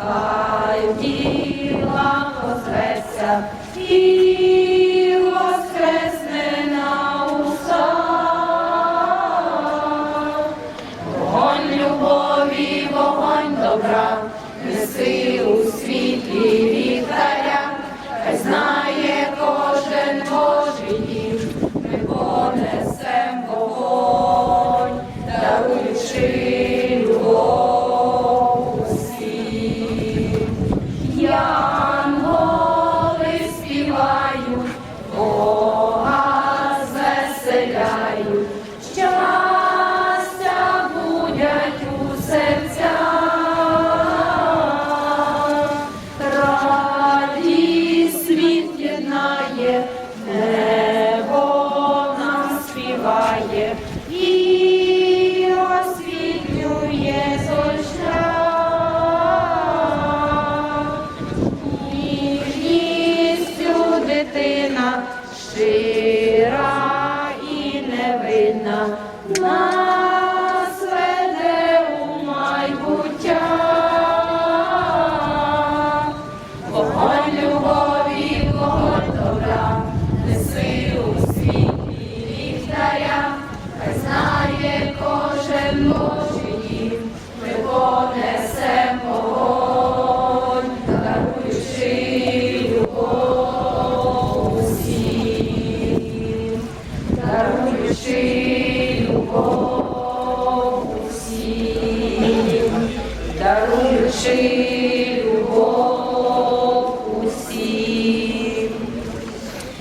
хай діла воскреться і воскресне на уста. Вогонь любові, вогонь добра, неси у світлі вітаря, хай знає. щира і невинна, нас веде у майбуття, вогонь любові, вогонь добра, неси у світлі ліхтаря, хай знає кожен. Даруючи любов усім, даруючи